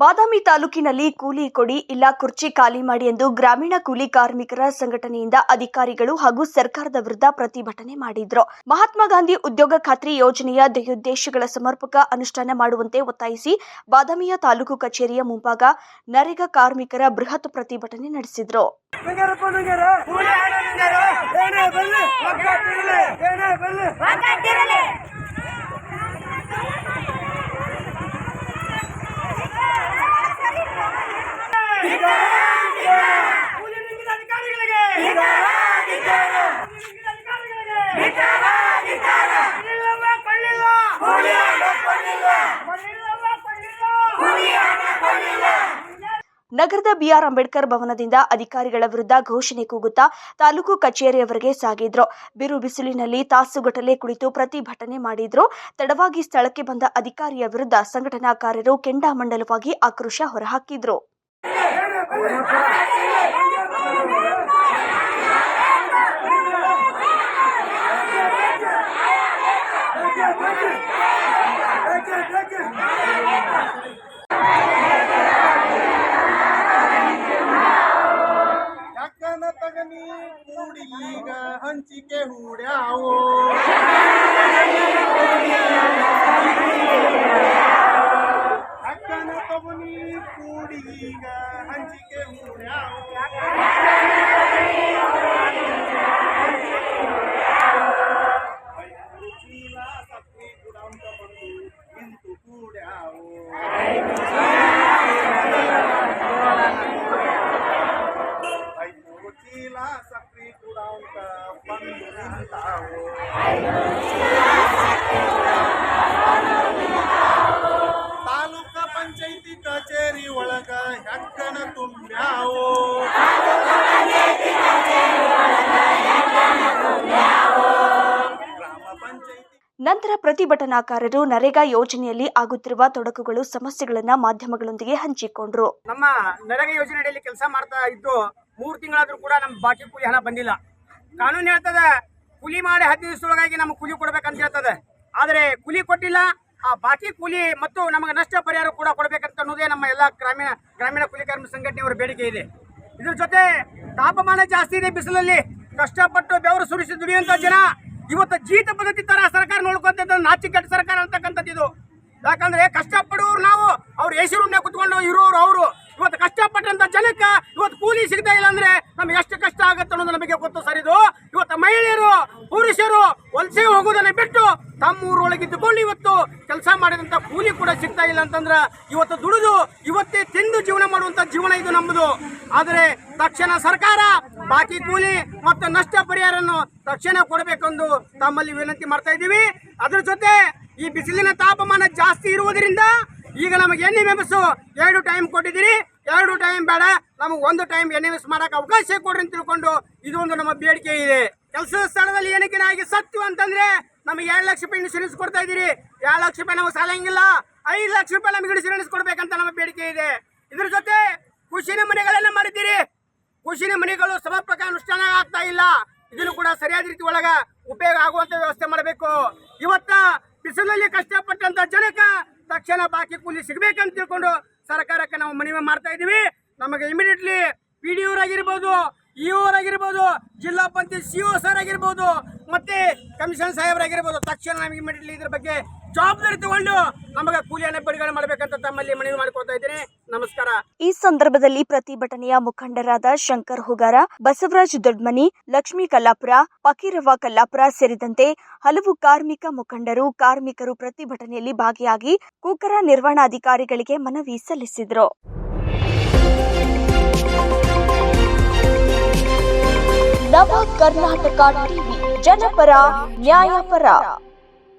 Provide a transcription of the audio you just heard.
ಬಾದಾಮಿ ತಾಲೂಕಿನಲ್ಲಿ ಕೂಲಿ ಕೊಡಿ ಇಲ್ಲ ಕುರ್ಚಿ ಖಾಲಿ ಮಾಡಿ ಎಂದು ಗ್ರಾಮೀಣ ಕೂಲಿ ಕಾರ್ಮಿಕರ ಸಂಘಟನೆಯಿಂದ ಅಧಿಕಾರಿಗಳು ಹಾಗೂ ಸರ್ಕಾರದ ವಿರುದ್ಧ ಪ್ರತಿಭಟನೆ ಮಾಡಿದ್ರು. ಮಹಾತ್ಮ ಗಾಂಧಿ ಉದ್ಯೋಗ ಖಾತ್ರಿ ಯೋಜನೆಯ ಧ್ಯೇಯೋದ್ದೇಶಗಳ ಸಮರ್ಪಕ ಅನುಷ್ಠಾನ ಮಾಡುವಂತೆ ಒತ್ತಾಯಿಸಿ ಬಾದಾಮಿಯ ತಾಲೂಕು ಕಚೇರಿಯ ಮುಂಭಾಗ ನರೇಗಾ ಕಾರ್ಮಿಕರ ಬೃಹತ್ ಪ್ರತಿಭಟನೆ ನಡೆಸಿದ್ರು. ನಗರದ ಬಿಆರ್ ಅಂಬೇಡ್ಕರ್ ಭವನದಿಂದ ಅಧಿಕಾರಿಗಳ ವಿರುದ್ಧ ಘೋಷಣೆ ಕೂಗುತ್ತಾ ತಾಲೂಕು ಕಚೇರಿಯವರೆಗೆ ಸಾಗಿದ್ರು. ಬಿರು ಬಿಸಿಲಿನಲ್ಲಿ ತಾಸುಗಟ್ಟಲೆ ಕುಳಿತು ಪ್ರತಿಭಟನೆ ಮಾಡಿದ್ರು. ತಡವಾಗಿ ಸ್ಥಳಕ್ಕೆ ಬಂದ ಅಧಿಕಾರಿಯ ವಿರುದ್ಧ ಸಂಘಟನಾಕಾರರು ಕೆಂಡಾಮಂಡಲವಾಗಿ ಆಕ್ರೋಶ ಹೊರಹಾಕಿದ್ರು. ಹಂಚಿಕೆ ನಂತರ ಪ್ರತಿಭಟನಾಕಾರರು ನರೇಗಾ ಯೋಜನೆಯಲ್ಲಿ ಆಗುತ್ತಿರುವ ತೊಡಕುಗಳು, ಸಮಸ್ಯೆಗಳನ್ನ ಮಾಧ್ಯಮಗಳೊಂದಿಗೆ ಹಂಚಿಕೊಂಡ್ರು. ನಮ್ಮ ನರೇಗಾ ಯೋಜನೆಯಲ್ಲಿ ಕೆಲಸ ಮಾಡ್ತಾ ಇದ್ದು ಮೂರು ತಿಂಗಳಾದ್ರೂ ಕೂಡ ನಮ್ಮ ಬಾಕಿ ಕೂಲಿ ಹಣ ಬಂದಿಲ್ಲ. ಕಾನೂನು ಹೇಳ್ತದೆ, ಕೂಲಿ ಮಾಡಿ ಹತ್ತು ದಿವಸದೊಳಗಾಗಿ ನಮ್ಗೆ ಕೂಲಿ ಕೊಡ್ಬೇಕಂತ ಹೇಳ್ತದೆ. ಆದರೆ ಕೂಲಿ ಕೊಟ್ಟಿಲ್ಲ, ಆ ಬಾಕಿ ಕೂಲಿ ಮತ್ತು ನಮಗೆ ನಷ್ಟ ಪರಿಹಾರ ಕೂಡ ಕೊಡಬೇಕಂತ ಅನ್ನೋದೇ ನಮ್ಮ ಎಲ್ಲ ಗ್ರಾಮೀಣ ಗ್ರಾಮೀಣ ಕೂಲಿ ಕಾರ್ಮಿಕ ಸಂಘಟನೆಯವರ ಬೇಡಿಕೆ ಇದೆ. ಇದ್ರ ಜೊತೆ ತಾಪಮಾನ ಜಾಸ್ತಿ ಇದೆ ಬಿಸಿಲಲ್ಲಿ. ಕಷ್ಟಪಟ್ಟು ಬೆವರು ಸುರಿಸಿ ದುಡಿಯುವಂತ ಜನ ಇವತ್ತು ಜೀತ ಪದ್ಧತಿ ತರ ಸರ್ಕಾರ ನೋಡ್ಕೊಂತ ನಾಚಿಕೆಟ್ಟ ಸರ್ಕಾರ ಅಂತಕ್ಕಂಥದ್ದು ಇದು. ಯಾಕಂದ್ರೆ ಕಷ್ಟಪಡೋರು ನಾವು, ಅವ್ರು ರೂಮ್ನಾಗ ಕುತ್ಕೊಂಡು ಇರೋರು ಅವರು. ಇವತ್ತು ಕಷ್ಟಪಟ್ಟಂತ ಜನಕ್ಕೆ ಇವತ್ತು ಕೂಲಿ ಸಿಗ್ತಾ ಇಲ್ಲ ಅಂದ್ರೆ ನಮ್ಗೆ ಎಷ್ಟು ಕಷ್ಟ ಆಗುತ್ತೆ ಅನ್ನೋದು ನಮಗೆ ಗೊತ್ತು ಸರಿದು ಇವತ್ತು ಮಹಿಳೆಯರು, ಪುರುಷರು ವಲಸೆ ಹೋಗೋದನ್ನ ಬಿಟ್ಟು ತಮ್ಮ ಊರೊಳಗಿದ್ದುಕೊಂಡು ಇವತ್ತು ಕೆಲಸ ಮಾಡಿದಂತ ಕೂಲಿ ಕೂಡ ಸಿಗ್ತಾ ಇಲ್ಲ ಅಂತಂದ್ರೆ ಇವತ್ತು ದುಡಿದು ಇವತ್ತೇ ತಿಂದು ಜೀವನ ಮಾಡುವಂತ ಜೀವನ ಇದು ನಮ್ಮದು ಆದರೆ ತಕ್ಷಣ ಸರ್ಕಾರ ಬಾಕಿ ಕೂಲಿ ಮತ್ತು ನಷ್ಟ ಪರಿಹಾರವನ್ನು ತಕ್ಷಣ ಕೊಡಬೇಕೆಂದು ತಮ್ಮಲ್ಲಿ ವಿನಂತಿ ಮಾಡ್ತಾ ಇದ್ದೀವಿ. ಅದರ ಜೊತೆ ಈ ಬಿಸಿಲಿನ ತಾಪಮಾನ ಜಾಸ್ತಿ ಇರುವುದರಿಂದ ಈಗ ನಮಗೆ ಎನ್ ಎಂ ಎರಡು ಟೈಮ್ ಕೊಟ್ಟಿದ್ದೀರಿ. ಎರಡು ಟೈಮ್ ಬೇಡ, ನಮಗೆ ಒಂದು ಟೈಮ್ ಎನ್ ಎಂ ಎಸ್ ಮಾಡಕ್ಕೆ ಅವಕಾಶ ಕೊಡ್ರಿ ಅಂತ ತಿಳ್ಕೊಂಡು ಇದೊಂದು ನಮ್ಮ ಬೇಡಿಕೆ ಇದೆ. ಕೆಲಸದ ಸ್ಥಳದಲ್ಲಿ ಏನಕ್ಕೆ ಆಗಿ ಸತ್ತು ಅಂತಂದ್ರೆ ನಮಗೆ ಎರಡು ಲಕ್ಷ ರೂಪಾಯಿ ಇನ್ಶೂರೆನ್ಸ್ ಕೊಡ್ತಾ ಇದ್ದೀರಿ. ಎರಡು ಲಕ್ಷ ರೂಪಾಯಿ ನಮಗೆ ಸಾಲಂಗಿಲ್ಲ. ಐದು ಲಕ್ಷ ರೂಪಾಯಿ ನಮಗೆ ಇನ್ಶೂರೆನ್ಸ್ ಕೊಡಬೇಕಂತ ನಮ್ಮ ಬೇಡಿಕೆ ಇದೆ. ಇದ್ರ ಜೊತೆ ಖುಷಿನ ಮನೆಗಳೆಲ್ಲ ಮಾಡಿದ್ದೀರಿ. ಖುಷಿನ ಮನೆಗಳು ಸಮರ್ಪಕ ಅನುಷ್ಠಾನ ಆಗ್ತಾ ಇಲ್ಲ. ಇದನ್ನು ಕೂಡ ಸರಿಯಾದ ರೀತಿ ಒಳಗ ಉಪಯೋಗ ಆಗುವಂತ ವ್ಯವಸ್ಥೆ ಮಾಡಬೇಕು. ಇವತ್ತ ಬಿಸಿಲಲ್ಲಿ ಕಷ್ಟಪಟ್ಟಂತ ಜನಕ ತಕ್ಷಣ ಬಾಕಿ ಕೂಲಿ ಸಿಗಬೇಕಂತ ತಿಳ್ಕೊಂಡು ಸರ್ಕಾರಕ್ಕೆ ನಾವು ಮನವಿ ಮಾಡ್ತಾ ಇದೀವಿ ನಮಗೆ ಇಮಿಡಿಯೇಟ್ಲಿ ಪಿ ಡಿ ಆಗಿರ್ಬೋದು ಇ ಆಗಿರ್ಬೋದು ಜಿಲ್ಲಾ ಪಂಚಾಯತ್ ಸಿ ಸರ್ ಆಗಿರ್ಬೋದು, ಮತ್ತೆ ಕಮಿಷನ್ ಸಾಹೇಬರಾಗಿರ್ಬೋದು. ತಕ್ಷಣ ನಮಗೆ ಇಮಿಡಿಯೇಟ್ಲಿ ಇದ್ರ ಬಗ್ಗೆ ಜವಾಬ್ದಾರಿ ತಗೊಂಡು ನಮಗೆ ಕೂಲಿಯನ್ನು ಬಿಡುಗಡೆ ಮಾಡಬೇಕಂತ ತಮ್ಮಲ್ಲಿ ಮನವಿ ಮಾಡ್ಕೊತಾ ಇದ್ದೀನಿ. ನಮಸ್ಕಾರ. ಈ ಸಂದರ್ಭದಲ್ಲಿ ಪ್ರತಿಭಟನೆಯ ಮುಖಂಡರಾದ ಶಂಕರ್ ಹುಗಾರ, ಬಸವರಾಜ್ ದೊಡ್ಮನಿ, ಲಕ್ಷ್ಮೀ ಕಲ್ಲಾಪುರ, ಫಕೀರವ್ವ ಕಲ್ಲಾಪುರ ಸೇರಿದಂತೆ ಹಲವು ಕಾರ್ಮಿಕ ಮುಖಂಡರು, ಕಾರ್ಮಿಕರು ಪ್ರತಿಭಟನೆಯಲ್ಲಿ ಭಾಗಿಯಾಗಿ ಕೂಕರ ನಿರ್ವಹಣಾಧಿಕಾರಿಗಳಿಗೆ ಮನವಿ ಸಲ್ಲಿಸಿದರು. ಕರ್ನಾಟಕ ಟಿವಿ ಜನಪರ ನ್ಯಾಯಪರ